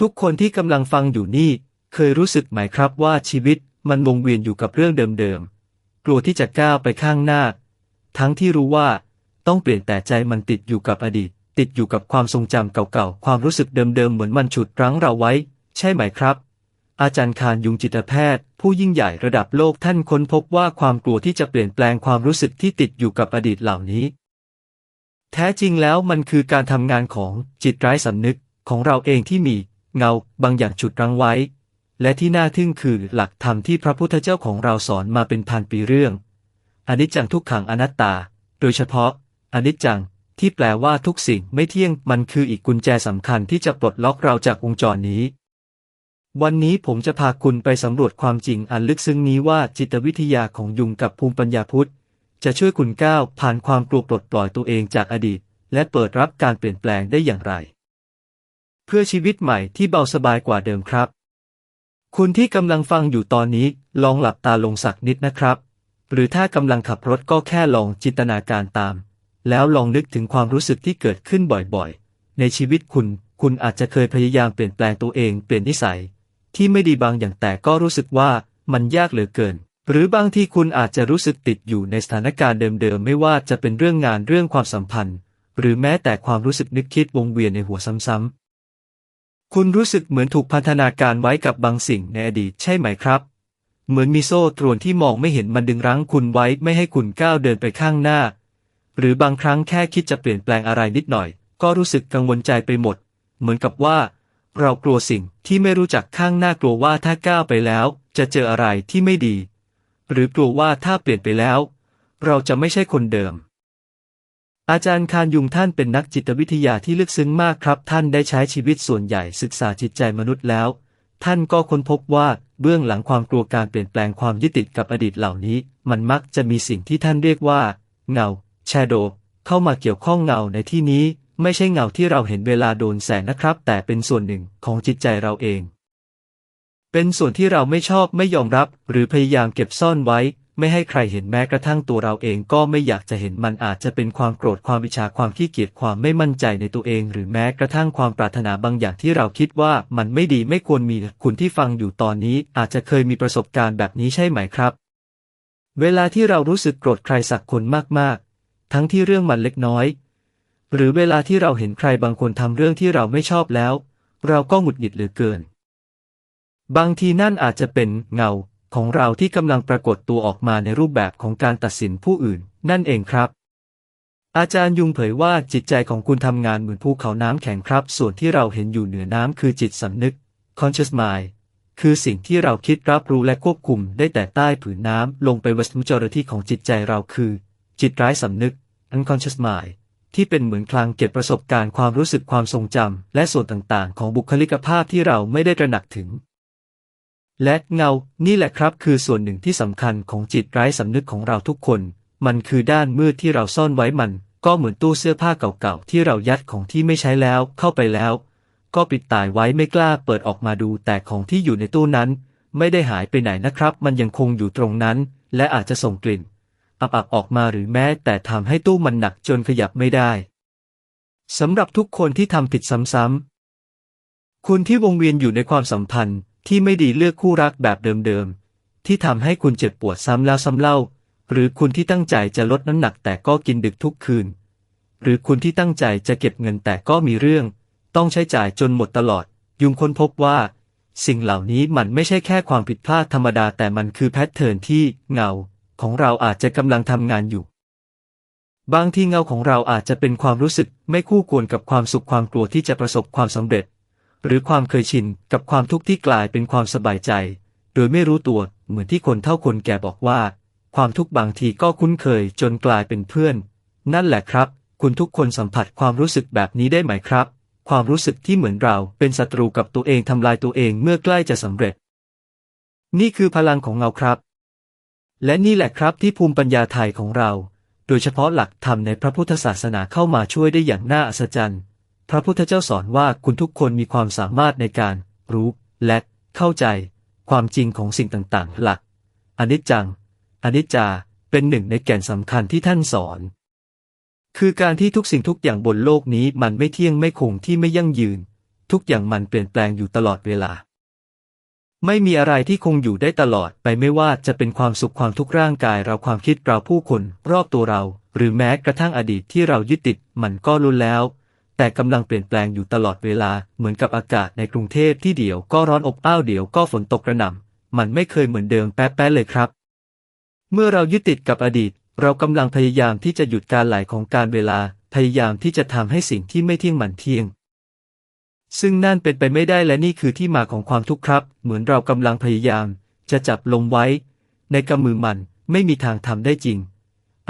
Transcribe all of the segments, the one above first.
ทุกคนที่กำลังฟังอยู่นี่เคยรู้สึกไหมครับว่าชีวิตมันวงเวียนอยู่กับเรื่องเดิมๆ กลัวที่จะก้าวไปข้างหน้า ทั้งที่รู้ว่าต้องเปลี่ยนแต่ใจมันติดอยู่กับอดีต ติดอยู่กับความทรงจำเก่าๆ ความรู้สึกเดิมๆ เหมือนมันฉุดรั้งเราไว้ ใช่ไหมครับ อาจารย์คารยุงจิตแพทย์ ผู้ยิ่งใหญ่ระดับโลกท่านค้นพบว่าความกลัวที่จะเปลี่ยนแปลงความรู้สึกที่ติดอยู่กับอดีตเหล่านี้ แท้จริงแล้วมันคือการทำงานของจิตไร้สำนึกของเราเองที่มี เงาบางอย่างฉุดรั้งไว้ และที่น่าทึ่งคือหลักธรรมที่พระพุทธเจ้าของเราสอนมาเป็นพันปีเรื่องอนิจจังทุกขังอนัตตา โดยเฉพาะอนิจจังที่แปลว่าทุกสิ่งไม่เที่ยงมันคืออีกกุญแจสำคัญที่จะปลดล็อกเราจากวงจรนี้ วันนี้ผมจะพาคุณไปสำรวจความจริงอันลึกซึ้งนี้ว่าจิตวิทยาของยุงกับภูมิปัญญาพุทธ จะช่วยคุณก้าวผ่านความกลัวปลดปล่อยตัวเองจากอดีต และเปิดรับการเปลี่ยนแปลงได้อย่างไร พื่อชีวิตใหม่ที่เบาสบายกว่าเดิมครับ คุณที่กำลังฟังอยู่ตอนนี้ลองหลับตาลงสักนิดนะครับ หรือถ้ากำลังขับรถก็แค่ลองจินตนาการตาม แล้วลองนึกถึงความรู้สึกที่เกิดขึ้นบ่อยๆ ในชีวิตคุณ คุณอาจจะเคยพยายามเปลี่ยนแปลงตัวเองเปลี่ยนนิสัย ที่ไม่ดีบางอย่างแต่ก็รู้สึกว่ามันยากเหลือเกิน หรือบางที่คุณอาจจะรู้สึกติดอยู่ในสถานการณ์เดิมๆไม่ว่าจะเป็นเรื่องงานเรื่องความสัมพันธ์ หรือแม้แต่ความรู้สึกนึกคิดวงเวียนในหัวซ้ำๆ คุณรู้สึกเหมือนถูกพันธนาการไว้กับบางสิ่งในอดีตใช่ไหมครับ เหมือนมีโซ่ตรวนที่มองไม่เห็นมันดึงรั้งคุณไว้ไม่ให้คุณก้าวเดินไปข้างหน้า หรือบางครั้งแค่คิดจะเปลี่ยนแปลงอะไรนิดหน่อย ก็รู้สึกกังวลใจไปหมด เหมือนกับว่า เรากลัวสิ่งที่ไม่รู้จักข้างหน้ากลัวว่าถ้าก้าวไปแล้ว จะเจออะไรที่ไม่ดี หรือกลัวว่าถ้าเปลี่ยนไปแล้ว เราจะไม่ใช่คนเดิม อาจารย์คารยุงท่านเป็นนักจิตวิทยาที่ลึกซึ้งมากครับ ท่านได้ใช้ชีวิตส่วนใหญ่ศึกษาจิตใจมนุษย์แล้ว ท่านก็ค้นพบว่าเบื้องหลังความกลัวการเปลี่ยนแปลงความยึดติดกับอดีตเหล่านี้ มันมักจะมีสิ่งที่ท่านเรียกว่า เงาแชโดเข้ามาเกี่ยวข้องเงาในที่นี้ ไม่ใช่เงาที่เราเห็นเวลาโดนแสงนะครับ แต่เป็นส่วนหนึ่งของจิตใจเราเอง เป็นส่วนที่เราไม่ชอบไม่ยอมรับ หรือพยายามเก็บซ่อนไว้ ไม่ให้ใครเห็นแม้กระทั่งตัวเราเองก็ไม่อยากจะเห็นมันอาจจะเป็นความโกรธความวิชาความขี้เกียจความไม่มั่นใจในตัวเอง หรือแม้กระทั่งความปรารถนาบางอย่างที่เราคิดว่ามันไม่ดีไม่ควรมีคุณที่ฟังอยู่ตอนนี้ อาจจะเคยมีประสบการณ์แบบนี้ใช่ไหมครับ เวลาที่เรารู้สึกโกรธใครสักคนมากๆ ทั้งที่เรื่องมันเล็กน้อย หรือเวลาที่เราเห็นใครบางคนทำเรื่องที่เราไม่ชอบแล้ว เราก็หงุดหงิดเหลือเกิน บางทีนั่นอาจจะเป็นเงา ของเราที่กำลังปรากฏตัวออกมาในรูปแบบของการตัดสินผู้อื่น นั่นเองครับ อาจารย์ยุงเผยว่าจิตใจของคุณทำงานเหมือนภูเขาน้ำแข็งครับ ส่วนที่เราเห็นอยู่เหนือน้ำคือจิตสำนึก conscious mind คือสิ่งที่เราคิดรับรู้และควบคุมได้แต่ใต้ผืนน้ำลงไปวัสดุจรที่ของจิตใจเราคือ จิตร้ายสำนึก unconscious mind ที่เป็นเหมือนคลังเก็บประสบการณ์ความรู้สึกความทรงจำและส่วนต่างๆ ของบุคลิกภาพที่เราไม่ได้ตระหนักถึง และเงา นี่แหละครับ คือส่วนหนึ่งที่สำคัญของจิตไร้สำนึกของเราทุกคน มันคือด้านมืดที่เราซ่อนไว้มัน ก็เหมือนตู้เสื้อผ้าเก่าๆที่เรายัดของที่ไม่ใช้แล้วเข้าไปแล้ว ก็ปิดตายไว้ไม่กล้าเปิดออกมาดูแต่ของที่อยู่ในตู้นั้น ไม่ได้หายไปไหนนะครับ มันยังคงอยู่ตรงนั้น และอาจจะส่งกลิ่นอับๆออกมาหรือแม้แต่ทำให้ตู้มันหนักจนขยับไม่ได้สำหรับทุกคนที่ทำผิดซ้ำๆคุณที่วงเวียนอยู่ในความสัมพันธ์ ที่ไม่ดีเลือกคู่รักแบบเดิมๆ ที่ทำให้คุณเจ็บปวดซ้ำแล้วซ้ำเล่า หรือคุณที่ตั้งใจจะลดน้ำหนักแต่ก็กินดึกทุกคืน หรือคุณที่ตั้งใจจะเก็บเงินแต่ก็มีเรื่อง ต้องใช้จ่ายจนหมดตลอด ยุงค้นพบว่า สิ่งเหล่านี้มันไม่ใช่แค่ความผิดพลาดธรรมดาแต่มันคือแพทเทิร์นที่เงา ของเราอาจจะกำลังทำงานอยู่ บางทีเงาของเราอาจจะเป็นความรู้สึกไม่คู่ควรกับความสุขความกลัวที่จะประสบความสำเร็จ หรือความเคยชินกับความทุกข์ที่กลายเป็นความสบายใจ โดยไม่รู้ตัวเหมือนที่คนเท่าคนแก่บอกว่า ความทุกข์บางทีก็คุ้นเคยจนกลายเป็นเพื่อน นั่นแหละครับ คุณทุกคนสัมผัสความรู้สึกแบบนี้ได้ไหมครับ ความรู้สึกที่เหมือนเราเป็นศัตรูกับตัวเองทำลายตัวเองเมื่อใกล้จะสำเร็จ นี่คือพลังของเงาครับ และนี่แหละครับที่ภูมิปัญญาไทยของเรา โดยเฉพาะหลักธรรมในพระพุทธศาสนาเข้ามาช่วยได้อย่างน่าอัศจรรย์ พระพุทธเจ้าสอนว่าคุณทุกคนมีความสามารถในการรู้และเข้าใจความจริงของสิ่งต่างๆ หลักอนิจจังอนิจจาเป็นหนึ่งในแก่นสำคัญที่ท่านสอน คือการที่ทุกสิ่งทุกอย่างบนโลกนี้มันไม่เที่ยงไม่คงที่ไม่ยั่งยืน ทุกอย่างมันเปลี่ยนแปลงอยู่ตลอดเวลา ไม่มีอะไรที่คงอยู่ได้ตลอดไปไม่ว่าจะเป็นความสุขความทุกข์ร่างกายเราความคิดเราผู้คน รอบตัวเรา หรือแม้กระทั่งอดีตที่เรายึดติดมันก็ล้วนแล้ว แต่กำลังเปลี่ยนแปลงอยู่ตลอดเวลาเหมือนกับอากาศในกรุงเทพที่เดี๋ยวก็ร้อนอบอ้าวเดี๋ยวก็ฝนตกกระหน่ำมันไม่เคยเหมือนเดิมแป๊ะๆเลยครับ เมื่อเรายึดติดกับอดีต เรากำลังพยายามที่จะหยุดการไหลของการเวลา พยายามที่จะทำให้สิ่งที่ไม่เที่ยงมันเที่ยง ซึ่งนั่นเป็นไปไม่ได้และนี่คือที่มาของความทุกข์ครับ เหมือนเรากำลังพยายาม จะจับลมไว้ ในกำมือมันไม่มีทางทำได้จริง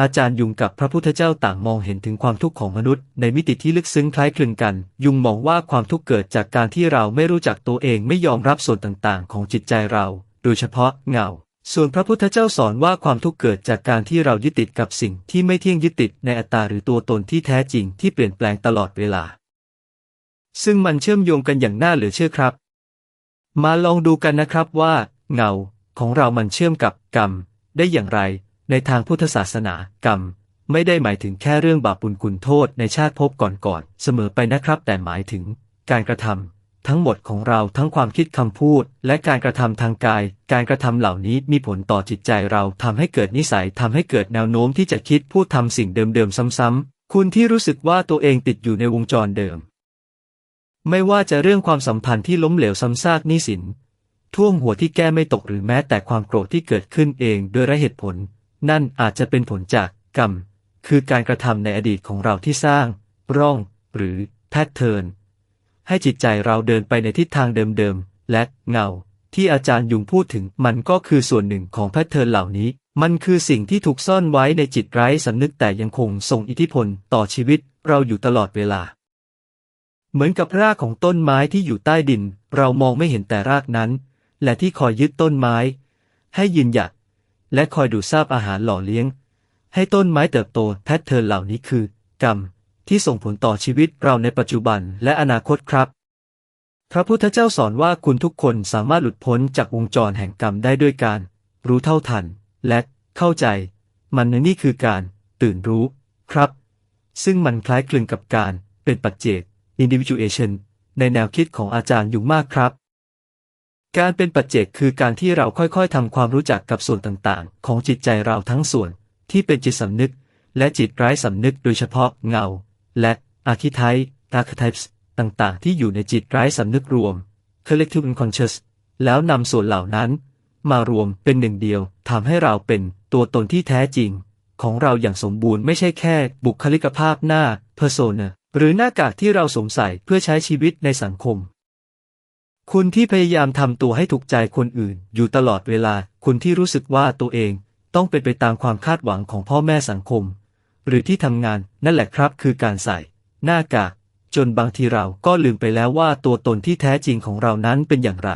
อาจารย์ยุงกับพระพุทธเจ้าต่างมองเห็นถึงความทุกข์ของมนุษย์ในมิติที่ลึกซึ้งคล้ายคลึงกัน ยุงมองว่าความทุกข์เกิดจากการที่เราไม่รู้จักตัวเองไม่ยอมรับส่วนต่างๆ ของจิตใจเรา โดยเฉพาะเงา ส่วนพระพุทธเจ้าสอนว่าความทุกข์เกิดจากการที่เรายึดติดกับสิ่งที่ไม่เที่ยงยึดติดในอัตตาหรือตัวตนที่แท้จริงที่เปลี่ยนแปลงตลอดเวลา ซึ่งมันเชื่อมโยงกันอย่างน่าเหลือเชื่อครับ มาลองดูกันนะครับว่า เงาของเรามันเชื่อมกับกรรมได้อย่างไร ในทางพุทธศาสนากรรม ไม่ได้หมายถึงแค่เรื่องบาปบุญคุณโทษในชาติภพก่อนๆเสมอไปนะครับ แต่หมายถึง การกระทำทั้งหมดของเราทั้งความคิดคำพูด และการกระทำทางกาย การกระทำเหล่านี้มีผลต่อจิตใจเราทำให้เกิดนิสัยทำให้เกิดแนวโน้มที่จะคิดพูดทำสิ่งเดิมๆซ้ำๆคุณที่รู้สึกว่าตัวเองติดอยู่ในวงจรเดิม ไม่ว่าจะเรื่องความสัมพันธ์ที่ล้มเหลวซ้ำซากนี้สินท่วมหัวที่แก้ไม่ตกหรือแม้แต่ความโกรธที่เกิดขึ้นเองโดยไร้เหตุผล นั่นอาจจะเป็นผลจากกรรม คือการกระทำในอดีตของเราที่สร้าง ร่อง หรือแพทเทิร์นให้จิตใจเราเดินไปในทิศทางเดิมๆ และเงา ที่อาจารย์ยุงพูดถึงมันก็คือส่วนหนึ่งของแพทเทิร์นเหล่านี้ มันคือสิ่งที่ถูกซ่อนไว้ในจิตไร้สำนึกแต่ยังคงส่งอิทธิพลต่อชีวิตเราอยู่ตลอดเวลา เหมือนกับรากของต้นไม้ที่อยู่ใต้ดิน เรามองไม่เห็นแต่รากนั้น และที่คอยยึดต้นไม้ ให้ยืนหยัด และคอยดูซาบอาหารหล่อเลี้ยง ให้ต้นไม้เติบโตแพทเทิร์นเหล่านี้คือกรรม ที่ส่งผลต่อชีวิตเราในปัจจุบันและอนาคตครับ พระพุทธเจ้าสอนว่าคุณทุกคนสามารถหลุดพ้นจากวงจรแห่งกรรมได้ด้วยการ รู้เท่าทัน และเข้าใจ มันนี่คือการตื่นรู้ครับ ซึ่งมันคล้ายคลึงกับการเป็นปัจเจก individuation ในแนวคิดของอาจารย์ยุงมากครับ การเป็นปัจเจกคือการที่เราค่อยๆทำความรู้จักกับส่วนต่างๆ ของจิตใจเราทั้งส่วนที่เป็นจิตสำนึก และจิตไร้สำนึกโดยเฉพาะเงา และอาคิไทป์อาร์คไทป์ต่างๆ ที่อยู่ในจิตไร้สำนึกรวม collective unconscious แล้วนำส่วนเหล่านั้น มารวมเป็นหนึ่งเดียวทำให้เราเป็นตัวตนที่แท้จริง ของเราอย่างสมบูรณ์ไม่ใช่แค่ บุคลิกภาพหน้า persona หรือหน้ากากที่เราสวมใส่เพื่อใช้ชีวิตในสังคม คุณที่พยายามทำตัวให้ถูกใจคนอื่น อยู่ตลอดเวลา คุณที่รู้สึกว่าตัวเองต้องเป็นไปตามความคาดหวังของพ่อแม่สังคม หรือที่ทำงานนั่นแหละครับ คือการใส่ หน้ากากจนบางทีเราก็ลืมไปแล้วว่าตัวตนที่แท้จริงของเรานั้นเป็นอย่างไร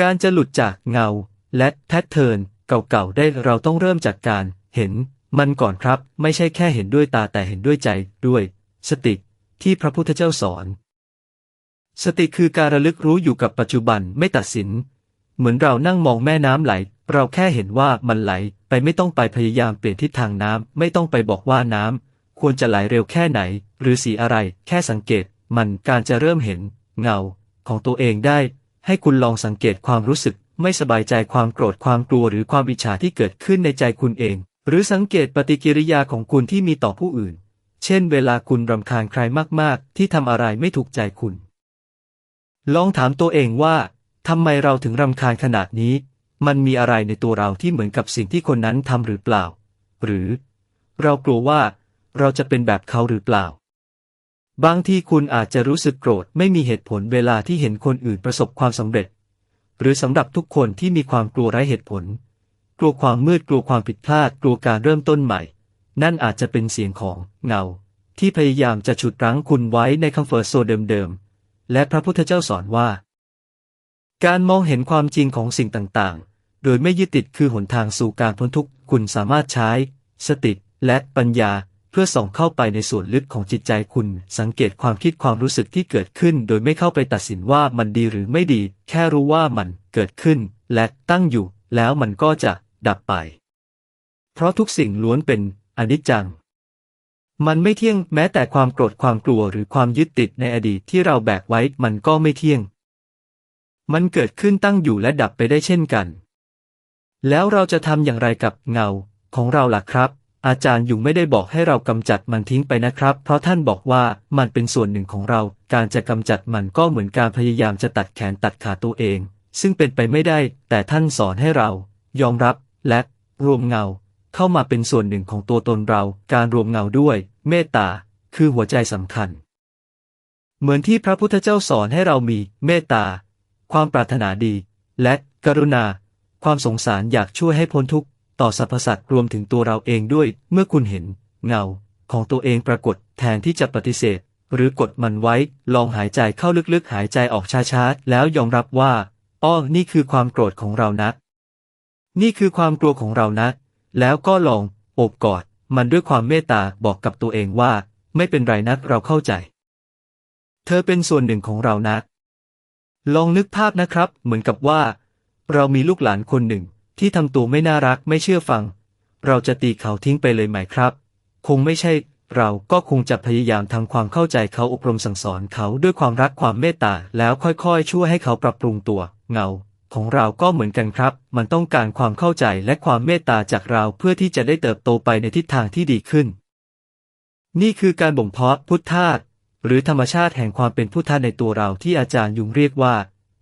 การจะหลุดจากเงา และแพทเทิร์นเก่าๆได้เราต้องเริ่มจากการเห็นมันก่อนครับ ไม่ใช่แค่เห็นด้วยตาแต่เห็นด้วยใจด้วย สติที่พระพุทธเจ้าสอน สติคือการระลึกรู้อยู่กับปัจจุบันไม่ตัดสิน เหมือนเรานั่งมองแม่น้ำไหล เราแค่เห็นว่ามันไหล ไปไม่ต้องไปพยายามเปลี่ยนทิศทางน้ำไม่ต้องไปบอกว่าน้ำควรจะไหลเร็วแค่ไหน หรือสีอะไร แค่สังเกต มันการจะเริ่มเห็น เงา ของตัวเองได้ ให้คุณลองสังเกตความรู้สึก ไม่สบายใจความโกรธความกลัวหรือความอิจฉาที่เกิดขึ้นในใจคุณเอง หรือสังเกตปฏิกิริยาของคุณที่มีต่อผู้อื่น เช่น เวลาคุณรำคาญใครมากๆ ที่ทำอะไรไม่ถูกใจคุณ ลองถามตัวเองว่าทำไมเราถึงรำคาญขนาดนี้ มันมีอะไรในตัวเราที่เหมือนกับสิ่งที่คนนั้นทำหรือเปล่า หรือ เรากลัวว่าเราจะเป็นแบบเขาหรือเปล่า บางทีคุณอาจจะรู้สึกโกรธไม่มีเหตุผลเวลาที่เห็นคนอื่นประสบความสำเร็จ หรือสำหรับทุกคนที่มีความกลัวไร้เหตุผล กลัวความมืดกลัวความผิดพลาดกลัวการเริ่มต้นใหม่ นั่นอาจจะเป็นเสียงของเงา ที่พยายามจะฉุดรั้งคุณไว้ในคัมเฟอร์โซเดิมๆ และพระพุทธเจ้าสอนว่า การมองเห็นความจริงของสิ่งต่างๆ โดยไม่ยึดติดคือหนทางสู่การพ้นทุกข์คุณสามารถใช้ สติและปัญญาเพื่อส่องเข้าไปในส่วนลึกของจิตใจคุณ สังเกตความคิดความรู้สึกที่เกิดขึ้น โดยไม่เข้าไปตัดสินว่ามันดีหรือไม่ดี แค่รู้ว่ามันเกิดขึ้น และตั้งอยู่ แล้วมันก็จะดับไป เพราะทุกสิ่งล้วนเป็นอนิจจัง มันไม่เที่ยงแม้แต่ความโกรธความกลัวหรือความยึดติดในอดีตที่เราแบกไว้มันก็ไม่เที่ยง มันเกิดขึ้นตั้งอยู่และดับไปได้เช่นกัน แล้วเราจะทำอย่างไรกับเงาของเราล่ะครับ อาจารย์ยุงไม่ได้บอกให้เรากำจัดมันทิ้งไปนะครับ เพราะท่านบอกว่ามันเป็นส่วนหนึ่งของเรา การจะกำจัดมันก็เหมือนการพยายามจะตัดแขนตัดขาตัวเอง ซึ่งเป็นไปไม่ได้ แต่ท่านสอนให้เรา ยอมรับและรวมเงา เข้ามาเป็นส่วนหนึ่งของตัวตนเรา การรวมเงาด้วย เมตตา คือหัวใจสำคัญ เหมือนที่พระพุทธเจ้าสอนให้เรามี เมตตา ความปรารถนาดี และกรุณา ความสงสารอยากช่วยให้พ้นทุกข์ต่อสรรพสัตว์รวมถึงตัวเราเองด้วย เมื่อคุณเห็น เงา ของตัวเองปรากฏแทนที่จะปฏิเสธ หรือกดมันไว้ ลองหายใจเข้าลึกๆ หายใจออกช้าๆ แล้วยอมรับว่า อ้อ นี่คือความโกรธของเรานะ นี่คือความกลัวของเรานะ แล้วก็ลองโอบกอด มันด้วยความเมตตาบอกกับตัวเองว่า ไม่เป็นไรนักเราเข้าใจ เธอเป็นส่วนหนึ่งของเรานะลองนึกภาพนะครับ เหมือนกับว่า เรามีลูกหลานคนหนึ่ง ที่ทำตัวไม่น่ารักไม่เชื่อฟัง เราจะตีเขาทิ้งไปเลยไหมครับ คงไม่ใช่ เราก็คงจะพยายามทำความเข้าใจเขาอบรมสั่งสอนเขาด้วยความรักความเมตตาแล้วค่อยๆ ช่วยให้เขาปรับปรุงตัว เงา ของเราก็เหมือนกันครับ มันต้องการความเข้าใจและความเมตตาจากเราเพื่อที่จะได้เติบโตไปในทิศทางที่ดีขึ้น นี่คือการบ่มเพาะพุทธาตหรือธรรมชาติแห่งความเป็นพุทธะในตัวเราที่อาจารย์ยุงเรียกว่า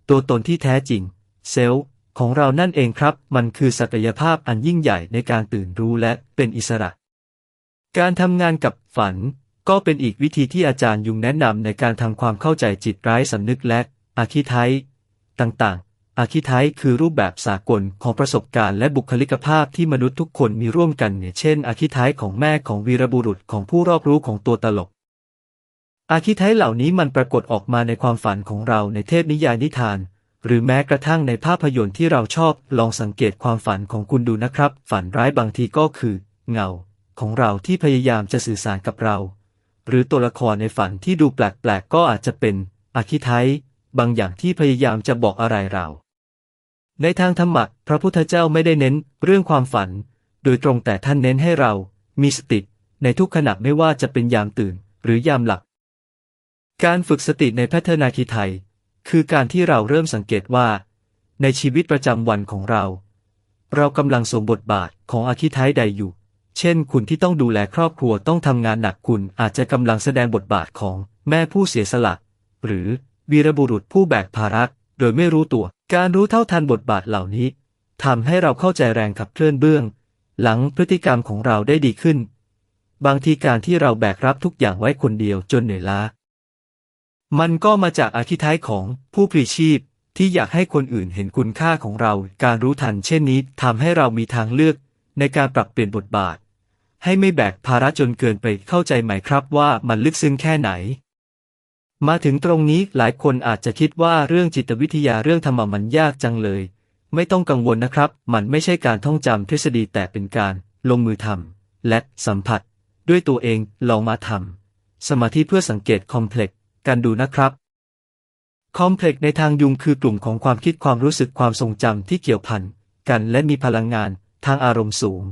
ตัวตนที่แท้จริง เซลล์ของเรานั่นเองครับ มันคือศักยภาพอันยิ่งใหญ่ในการตื่นรู้และเป็นอิสระ การทำงานกับฝัน ก็เป็นอีกวิธีที่อาจารย์ยุงแนะนำในการทำความเข้าใจจิตไร้สำนึกและอาคิไทต่างๆ อาคิไทคือรูปแบบสากลของประสบการณ์และบุคลิกภาพที่มนุษย์ทุกคนมีร่วมกันเช่น อาคิไทของแม่ของวีรบุรุษของผู้รอบรู้ของตัวตลก อาคิไทเหล่านี้มันปรากฏออกมาในความฝันของเราในเทพนิยายนิทาน หรือแม้กระทั่งในภาพยนตร์ที่เราชอบลองสังเกตความฝันของคุณดูนะครับ ฝันร้ายบางทีก็คือ เงา ของเราที่พยายามจะสื่อสารกับเรา หรือตัวละครในฝันที่ดูแปลกๆก็อาจจะเป็นอาคิไทบางอย่างที่พยายามจะบอกอะไรเรา ในทางธรรมะพระพุทธเจ้าไม่ได้เน้นเรื่องความฝัน โดยตรงแต่ท่านเน้นให้เรามีสติในทุกขณะไม่ว่าจะเป็นยามตื่น หรือยามหลับการฝึกสติในพัฒนาคีไทย คือการที่เราเริ่มสังเกตว่า ในชีวิตประจำวันของเรา เรากำลังสวมบทบาทของอาคิไทใดอยู่ เช่น คุณที่ต้องดูแลครอบครัวต้องทำงานหนักคุณอาจจะกำลังแสดงบทบาทของแม่ผู้เสียสละ หรือวีรบุรุษผู้แบกภาระ โดยไม่รู้ตัว การรู้เท่าทันบทบาทเหล่านี้ทำให้เราเข้าใจแรงขับเคลื่อนเบื้อง หลังพฤติกรรมของเราได้ดีขึ้น บางทีการที่เราแบกรับทุกอย่างไว้คนเดียวจนเหนื่อยล้า มันก็มาจากอาคิไทยของผู้พลีชีพที่อยากให้คนอื่นเห็นคุณค่าของเรา การรู้ทันเช่นนี้ทำให้เรามีทางเลือกในการปรับเปลี่ยนบทบาท ให้ไม่แบกภาระจนเกินไปเข้าใจไหมครับว่ามันลึกซึ้งแค่ไหน มาถึงตรงนี้หลายคนอาจจะคิดว่าเรื่องจิตวิทยาเรื่องธรรมะมันยากจังเลย ไม่ต้องกังวลนะครับ มันไม่ใช่การท่องจำทฤษฎีแต่เป็นการลงมือทำและสัมผัส ด้วยตัวเองลองมาทำสมาธิเพื่อสังเกตคอมเพล็กซ์กันดูนะครับคอมเพล็กซ์ในทางยุงคือกลุ่มของความคิดความรู้สึกความทรงจำที่เกี่ยวพันกันและมีพลังงานทางอารมณ์สูง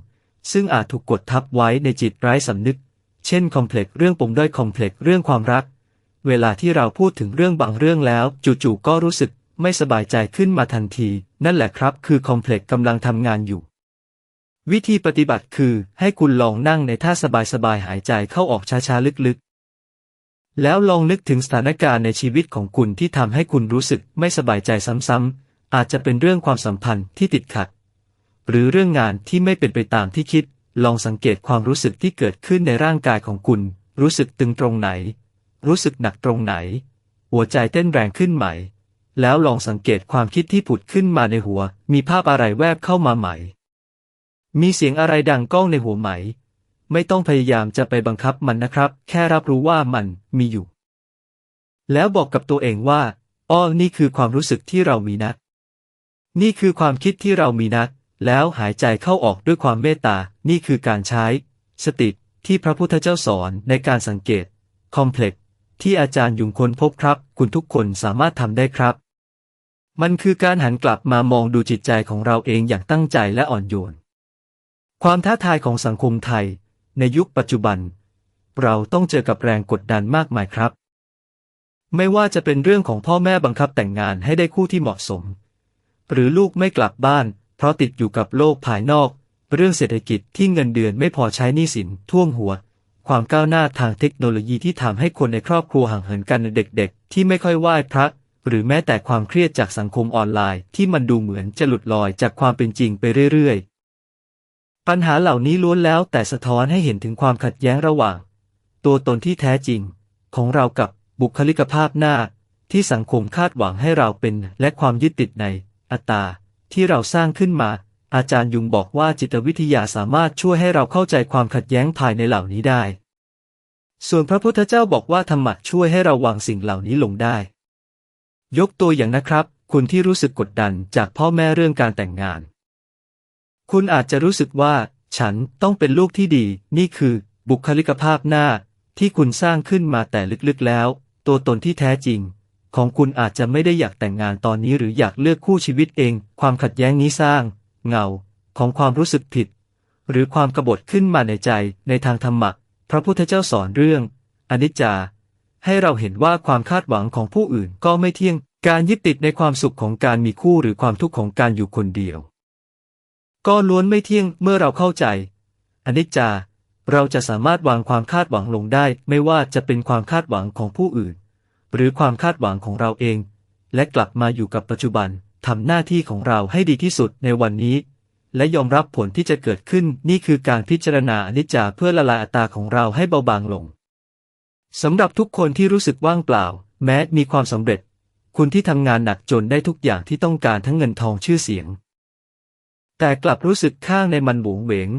ซึ่งอาจถูกกดทับไว้ในจิตไร้สำนึก เช่นคอมเพล็กซ์เรื่องปมด้อยคอมเพล็กซ์เรื่องความรัก เวลาที่เราพูดถึงเรื่องบางเรื่องแล้วจู่ๆก็รู้สึกไม่สบายใจขึ้นมาทันที นั่นแหละครับ คือคอมเพล็กซ์กำลังทำงานอยู่ วิธีปฏิบัติคือให้คุณลองนั่งในท่าสบายๆหายใจเข้าออกช้าๆลึกๆ แล้วลองนึกถึงสถานการณ์ในชีวิตของคุณที่ทำให้คุณรู้สึกไม่สบายใจซ้ำๆอาจจะเป็นเรื่องความสัมพันธ์ที่ติดขัด หรือเรื่องงานที่ไม่เป็นไปตามที่คิด ลองสังเกตความรู้สึกที่เกิดขึ้นในร่างกายของคุณ รู้สึกตึงตรงไหน รู้สึกหนักตรงไหน หัวใจเต้นแรงขึ้นไหม แล้วลองสังเกตความคิดที่ผุดขึ้นมาในหัว มีภาพอะไรแวบเข้ามาไหม มีเสียงอะไรดังก้องในหัวไหม ไม่ต้องพยายามจะไปบังคับมันนะครับ แค่รับรู้ว่ามันมีอยู่ แล้วบอกกับตัวเองว่า อ้อ นี่คือความรู้สึกที่เรามีนะ นี่คือความคิดที่เรามีนะแล้วหายใจเข้าออกด้วยความเมตตา นี่คือการใช้ สติที่พระพุทธเจ้าสอนในการสังเกต คอมเพล็กซ์ ที่อาจารย์ยุงค้นพบครับ คุณทุกคนสามารถทำได้ครับ มันคือการหันกลับมามองดูจิตใจของเราเองอย่างตั้งใจและอ่อนโยน ความท้าทายของสังคมไทย ในยุคปัจจุบัน เราต้องเจอกับแรงกดดันมากมายครับ ไม่ว่าจะเป็นเรื่องของพ่อแม่บังคับแต่งงานให้ได้คู่ที่เหมาะสม หรือลูกไม่กลับบ้าน เพราะติดอยู่กับโลกภายนอก เรื่องเศรษฐกิจที่เงินเดือนไม่พอใช้หนี้สินท่วมหัว ความก้าวหน้าทางเทคโนโลยีที่ทำให้คนในครอบครัวห่างเหินกันเด็กๆ ที่ไม่ค่อยไหว้พระ หรือแม้แต่ความเครียดจากสังคมออนไลน์ ที่มันดูเหมือนจะหลุดลอยจากความเป็นจริงไปเรื่อยๆ ปัญหาเหล่านี้ล้วนแล้วแต่สะท้อนให้เห็นถึงความขัดแย้งระหว่าง ตัวตนที่แท้จริง ของเรากับบุคลิกภาพหน้า ที่สังคมคาดหวังให้เราเป็น และความยึดติดใน อัตตา ที่เราสร้างขึ้นมา อาจารย์ยุงบอกว่าจิตวิทยาสามารถช่วยให้เราเข้าใจความขัดแย้งภายในเหล่านี้ได้ ส่วนพระพุทธเจ้าบอกว่าธรรมะช่วยให้เราวางสิ่งเหล่านี้ลงได้ ยกตัวอย่างนะครับ คุณที่รู้สึกกดดันจากพ่อแม่เรื่องการแต่งงาน คุณอาจจะรู้สึกว่า ฉันต้องเป็นลูกที่ดี นี่คือ บุคลิกภาพหน้า ที่คุณสร้างขึ้นมาแต่ลึกๆแล้ว ตัวตนที่แท้จริง ของคุณอาจจะไม่ได้อยากแต่งงานตอนนี้หรืออยากเลือกคู่ชีวิตเอง ความขัดแย้งนี้สร้าง เงา ของความรู้สึกผิด หรือความกบฏขึ้นมาในใจในทางธรรมะ พระพุทธเจ้าสอนเรื่องอนิจจา ให้เราเห็นว่าความคาดหวังของผู้อื่นก็ไม่เที่ยง การยึดติดในความสุขของการมีคู่หรือความทุกข์ของการอยู่คนเดียว ก็ล้วนไม่เที่ยงเมื่อเราเข้าใจ อนิจจา เราจะสามารถวางความคาดหวังลงได้ ไม่ว่าจะเป็นความคาดหวังของผู้อื่น หรือความคาดหวังของเราเอง และกลับมาอยู่กับปัจจุบันทำหน้าที่ของเราให้ดีที่สุดในวันนี้ และยอมรับผลที่จะเกิดขึ้นนี่คือการพิจารณาอนิจจาเพื่อละลายอัตตาของเราให้เบาบางลงสำหรับทุกคนที่รู้สึกว่างเปล่า แม้มีความสำเร็จ คุณที่ทำงานหนักจนได้ทุกอย่างที่ต้องการทั้งเงินทองชื่อเสียง แต่กลับรู้สึกข้างในมันหวงเหวง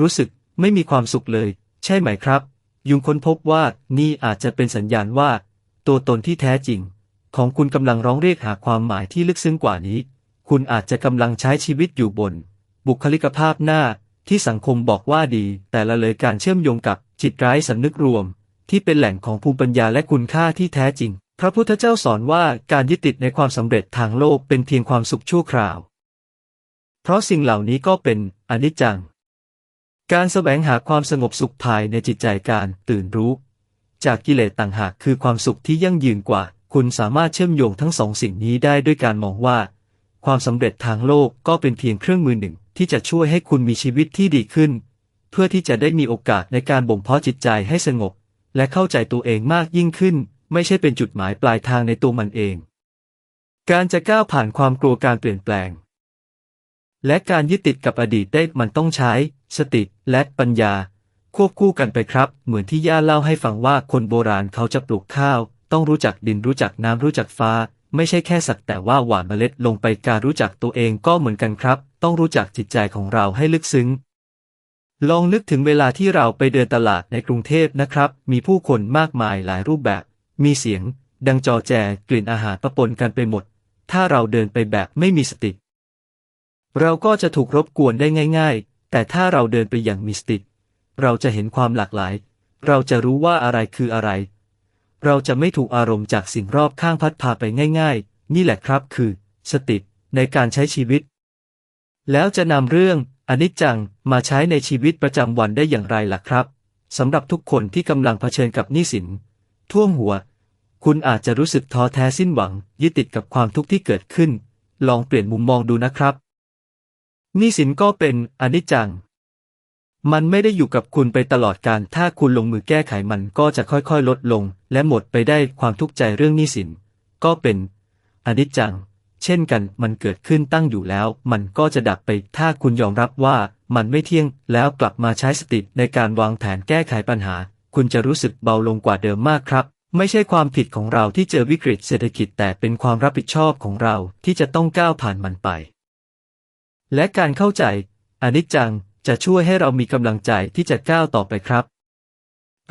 รู้สึกไม่มีความสุขเลย ใช่ไหมครับ ยุงค้นพบว่านี่อาจจะเป็นสัญญาณว่า ตัวตนที่แท้จริง ของคุณกำลังร้องเรียกหาความหมายที่ลึกซึ้งกว่านี้ คุณอาจจะกำลังใช้ชีวิตอยู่บน บุคลิกภาพหน้าที่สังคมบอกว่าดี แต่ละเลยการเชื่อมโยงกับจิตไร้สำนึกรวม ที่เป็นแหล่งของภูมิปัญญาและคุณค่าที่แท้จริง พระพุทธเจ้าสอนว่าการยึดติดในความสำเร็จทางโลกเป็นเพียงความสุขชั่วคราว เพราะสิ่งเหล่านี้ก็เป็นอนิจจัง การแสวงหาความสงบสุขภายในจิตใจการตื่นรู้ จากกิเลสต่างหากคือความสุขที่ยั่งยืนกว่า คุณสามารถเชื่อมโยงทั้งสองสิ่งนี้ได้ด้วยการมองว่า ความสำเร็จทางโลกก็เป็นเพียงเครื่องมือหนึ่ง ที่จะช่วยให้คุณมีชีวิตที่ดีขึ้น เพื่อที่จะได้มีโอกาสในการบ่มเพาะจิตใจให้สงบ และเข้าใจตัวเองมากยิ่งขึ้น ไม่ใช่เป็นจุดหมายปลายทางในตัวมันเอง การจะก้าวผ่านความกลัวการเปลี่ยนแปลง และการยึดติดกับอดีตได้มันต้องใช้ สติและปัญญา ควบคู่กันไปครับ เหมือนที่ย่าเล่าให้ฟังว่าคนโบราณเขาจะปลูกข้าว ต้องรู้จักดินรู้จักน้ำรู้จักฟ้า ไม่ใช่แค่สักแต่ว่าหว่านเมล็ดลงไปการรู้จักตัวเองก็เหมือนกันครับ ต้องรู้จักจิตใจของเราให้ลึกซึ้ง ลองนึกถึงเวลาที่เราไปเดินตลาดในกรุงเทพนะครับ มีผู้คนมากมายหลายรูปแบบ มีเสียง ดังจอแจกลิ่นอาหารปะปนกันไปหมด ถ้าเราเดินไปแบบไม่มีสติ เราก็จะถูกรบกวนได้ง่าย ๆ แต่ถ้าเราเดินไปอย่างมีสติ เราจะเห็นความหลากหลาย เราจะรู้ว่าอะไรคืออะไร เราจะไม่ถูกอารมณ์จากสิ่งรอบข้างพัดพาไปง่าย ๆ นี่แหละครับคือ สติในการใช้ชีวิต แล้วจะนำเรื่องอนิจจังมาใช้ในชีวิตประจำวันได้อย่างไรล่ะครับสำหรับทุกคนที่กำลังเผชิญกับหนี้สิน ท่วมหัว คุณอาจจะรู้สึกท้อแท้สิ้นหวัง ยึดติดกับความทุกข์ที่เกิดขึ้น ลองเปลี่ยนมุมมองดูนะครับหนี้สินก็เป็นอนิจจัง มันไม่ได้อยู่กับคุณไปตลอดการ ถ้าคุณลงมือแก้ไขมันก็จะค่อยๆ ลดลง และหมดไปได้ความทุกข์ใจเรื่องหนี้สิน ก็เป็นอนิจจัง เช่นกัน มันเกิดขึ้นตั้งอยู่แล้ว มันก็จะดับไป ถ้าคุณยอมรับว่ามันไม่เที่ยง แล้วกลับมาใช้สติในการวางแผนแก้ไขปัญหา คุณจะรู้สึกเบาลงกว่าเดิมมากครับ ไม่ใช่ความผิดของเราที่เจอวิกฤตเศรษฐกิจ แต่เป็นความรับผิดชอบของเราที่จะต้องก้าวผ่านมันไป และการเข้าใจอนิจจัง จะช่วยให้เรามีกำลังใจที่จะก้าวต่อไปครับ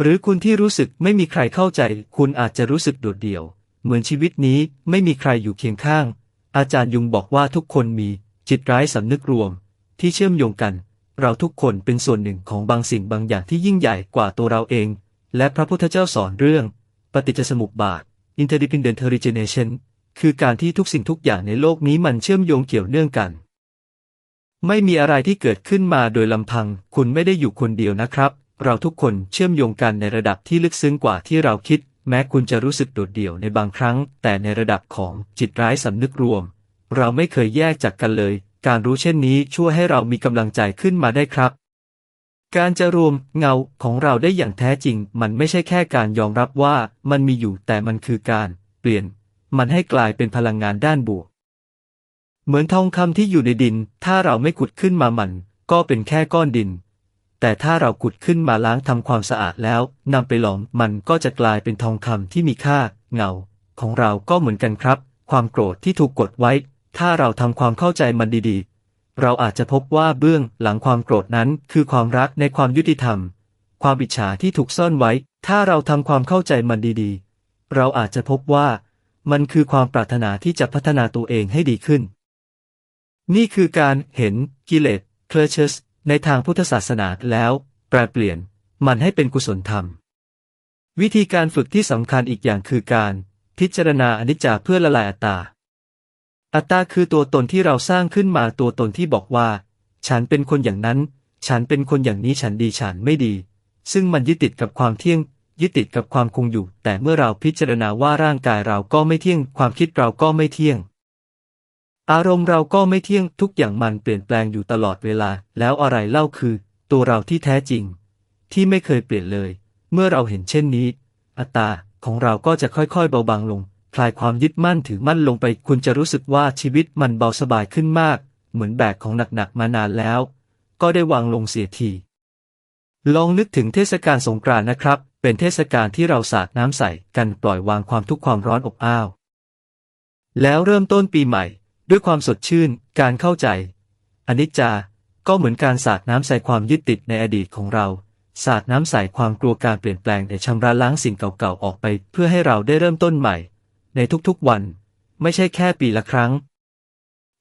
หรือคุณที่รู้สึกไม่มีใครเข้าใจ คุณอาจจะรู้สึกโดดเดี่ยว เหมือนชีวิตนี้ไม่มีใครอยู่เคียงข้าง อาจารย์ยุงบอกว่าทุกคนมีจิตร้ายสำนึกรวม ที่เชื่อมโยงกัน เราทุกคนเป็นส่วนหนึ่งของบางสิ่งบางอย่างที่ยิ่งใหญ่กว่าตัวเราเอง และพระพุทธเจ้าสอนเรื่อง ปฏิจจสมุปบาท interdependent origination คือการที่ทุกสิ่งทุกอย่างในโลกนี้มันเชื่อมโยงเกี่ยวเนื่องกัน ไม่มีอะไรที่เกิดขึ้นมาโดยลำพัง คุณไม่ได้อยู่คนเดียวนะครับ เราทุกคนเชื่อมโยงกันในระดับที่ลึกซึ้งกว่าที่เราคิด แม้คุณจะรู้สึกโดดเดี่ยวในบางครั้ง แต่ในระดับของจิตร้ายสำนึกรวม เราไม่เคยแยกจากกันเลย การรู้เช่นนี้ช่วยให้เรามีกำลังใจขึ้นมาได้ครับ การจะรวมเงาของเราได้อย่างแท้จริง มันไม่ใช่แค่การยอมรับว่ามันมีอยู่แต่มันคือการ เปลี่ยน มันให้กลายเป็นพลังงานด้านบวก เหมือนทองคำที่อยู่ในดิน ถ้าเราไม่ขุดขึ้นมามัน ก็เป็นแค่ก้อนดิน แต่ถ้าเราขุดขึ้นมาล้างทำความสะอาดแล้วนำไปหลอมมันก็จะกลายเป็นทองคำที่มีค่า เงา ของเราก็เหมือนกันครับ ความโกรธที่ถูกกดไว้ ถ้าเราทำความเข้าใจมันดีๆ เราอาจจะพบว่าเบื้องหลังความโกรธนั้น คือความรักในความยุติธรรม ความอิจฉาที่ถูกซ่อนไว้ ถ้าเราทำความเข้าใจมันดีๆ เราอาจจะพบว่า มันคือความปรารถนาที่จะพัฒนาตัวเองให้ดีขึ้น นี่คือการเห็นกิเลสเคลเชสในทางพุทธศาสนาแล้ว แปลเปลี่ยนมันให้เป็นกุศลธรรม วิธีการฝึกที่สำคัญอีกอย่างคือการ พิจารณาอนิจจาเพื่อละลายอัตตา อัตตาคือตัวตนที่เราสร้างขึ้นมาตัวตนที่บอกว่า ฉันเป็นคนอย่างนั้น ฉันเป็นคนอย่างนี้ฉันดีฉันไม่ดี ซึ่งมันยึดติดกับความเที่ยงยึดติดกับความคงอยู่ แต่เมื่อเราพิจารณาว่าร่างกายเราก็ไม่เที่ยง ความคิดเราก็ไม่เที่ยง อารมณ์เราก็ไม่เที่ยงทุกอย่างมันเปลี่ยนแปลงอยู่ตลอดเวลา แล้วอะไรเล่าคือ ตัวเราที่แท้จริง ที่ไม่เคยเปลี่ยนเลย เมื่อเราเห็นเช่นนี้ อัตตาของเราก็จะค่อยๆเบาบางลง คลายความยึดมั่นถือมั่นลงไป คุณจะรู้สึกว่าชีวิตมันเบาสบายขึ้นมาก เหมือนแบกของหนักๆมานานแล้ว ก็ได้วางลงเสียที ลองนึกถึงเทศกาลสงกรานต์นะครับ เป็นเทศกาลที่เราสาดน้ำใส่กันปล่อยวางความทุกข์ความร้อนอบอ้าว แล้วเริ่มต้นปีใหม่ ด้วยความสดชื่น การเข้าใจ อนิจจาก็เหมือนการสาดน้ำใส่ความยึดติดในอดีตของเรา สาดน้ำใส่ความกลัวการเปลี่ยนแปลงแต่ชำระล้างสิ่งเก่าๆออกไป เพื่อให้เราได้เริ่มต้นใหม่ ในทุกๆวัน ไม่ใช่แค่ปีละครั้ง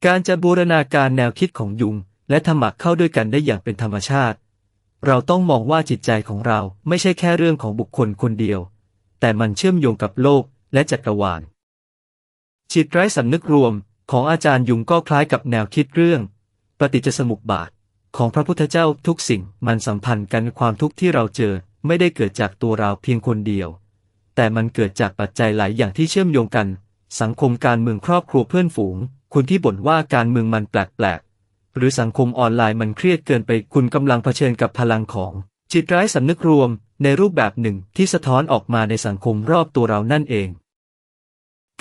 การจะบูรณาการแนวคิดของยุง และธรรมะเข้าด้วยกันได้อย่างเป็นธรรมชาติ เราต้องมองว่าจิตใจของเราไม่ใช่แค่เรื่องของบุคคลคนเดียว แต่มันเชื่อมโยงกับโลกและจักรวาลจิตไร้สำนึกรวม ของอาจารย์ยุงก็คล้ายกับแนวคิดเรื่อง ปฏิจจสมุปบาท ของพระพุทธเจ้าทุกสิ่งมันสัมพันธ์กันความทุกข์ที่เราเจอไม่ได้เกิดจากตัวเราเพียงคนเดียว แต่มันเกิดจากปัจจัยหลายอย่างที่เชื่อมโยงกัน สังคมการเมืองครอบครัวเพื่อนฝูง คุณที่บ่นว่าการเมืองมันแปลกๆหรือสังคมออนไลน์มันเครียดเกินไปคุณกำลังเผชิญกับพลังของ จิตร้ายสำนึกรวมในรูปแบบหนึ่งที่สะท้อนออกมาในสังคมรอบตัวเรานั่นเอง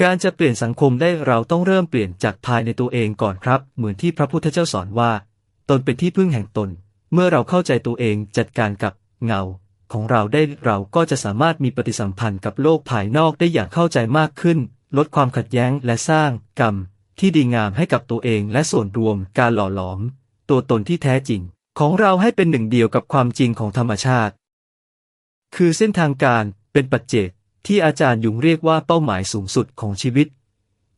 การจะเปลี่ยนสังคมได้เราต้องเริ่มเปลี่ยนจากภายในตัวเองก่อนครับ เหมือนที่พระพุทธเจ้าสอนว่า ตนเป็นที่พึ่งแห่งตน เมื่อเราเข้าใจตัวเองจัดการกับเงา ของเราได้เราก็จะสามารถมีปฏิสัมพันธ์กับโลกภายนอกได้อย่างเข้าใจมากขึ้น ลดความขัดแย้งและสร้างกรรม ที่ดีงามให้กับตัวเองและส่วนรวมการหล่อหลอม ตัวตนที่แท้จริง ของเราให้เป็นหนึ่งเดียวกับความจริงของธรรมชาติ คือเส้นทางการเป็นปัจเจก ที่อาจารย์ยุงเรียกว่าเป้าหมายสูงสุดของชีวิต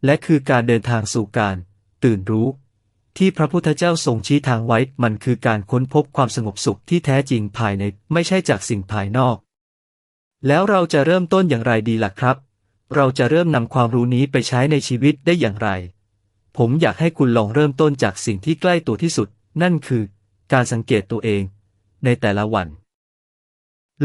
และคือการเดินทางสู่การ ตื่นรู้ ที่พระพุทธเจ้าทรงชี้ทางไว้ มันคือการค้นพบความสงบสุขที่แท้จริงภายในไม่ใช่จากสิ่งภายนอก แล้วเราจะเริ่มต้นอย่างไรดีล่ะครับ เราจะเริ่มนำความรู้นี้ไปใช้ในชีวิตได้อย่างไร ผมอยากให้คุณลองเริ่มต้นจากสิ่งที่ใกล้ตัวที่สุด นั่นคือ การสังเกตตัวเอง ในแต่ละวัน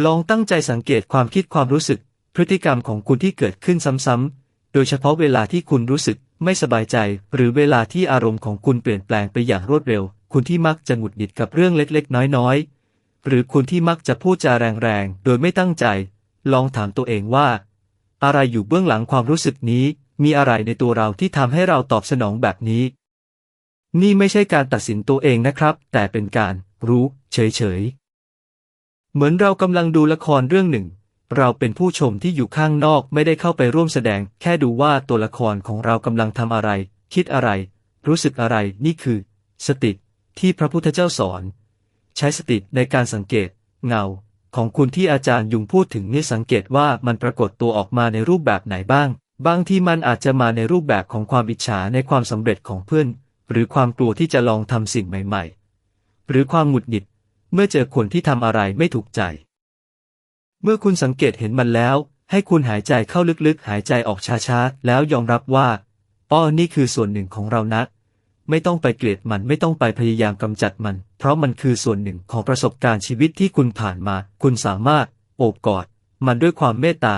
ลองตั้งใจสังเกตความคิดความรู้สึก พฤติกรรมของคุณที่เกิดขึ้นซ้ำๆ โดยเฉพาะเวลาที่คุณรู้สึกไม่สบายใจ หรือเวลาที่อารมณ์ของคุณเปลี่ยนแปลงไปอย่างรวดเร็ว คุณที่มักจะหงุดหงิดกับเรื่องเล็กๆ น้อยๆ หรือคุณที่มักจะพูดจาแรงๆ โดยไม่ตั้งใจ ลองถามตัวเองว่า อะไรอยู่เบื้องหลังความรู้สึกนี้ มีอะไรในตัวเราที่ทำให้เราตอบสนองแบบนี้ นี่ไม่ใช่การตัดสินตัวเองนะครับ แต่เป็นการรู้ เฉยๆ เหมือนเรากำลังดูละครเรื่องหนึ่ง เราเป็นผู้ชมที่อยู่ข้างนอกไม่ได้เข้าไปร่วมแสดง แค่ดูว่าตัวละครของเรากำลังทำอะไร คิดอะไร รู้สึกอะไรนี่คือ สติที่พระพุทธเจ้าสอน ใช้สติในการสังเกต เงา ของคุณที่อาจารย์ยุงพูดถึงนี่สังเกตว่ามันปรากฏตัวออกมาในรูปแบบไหนบ้าง บางที่มันอาจจะมาในรูปแบบของความอิจฉาในความสำเร็จของเพื่อน หรือความกลัวที่จะลองทำสิ่งใหม่ ๆ หรือความหงุดหงิด เมื่อเจอคนที่ทำอะไรไม่ถูกใจ เมื่อคุณสังเกตเห็นมันแล้ว ให้คุณหายใจเข้าลึกๆ หายใจออกช้าๆ แล้วยอมรับว่าอ้อนี่คือส่วนหนึ่งของเรานะ ไม่ต้องไปเกลียดมันไม่ต้องไปพยายามกำจัดมัน เพราะมันคือส่วนหนึ่งของประสบการณ์ชีวิตที่คุณผ่านมา คุณสามารถโอบกอด มันด้วยความเมตตา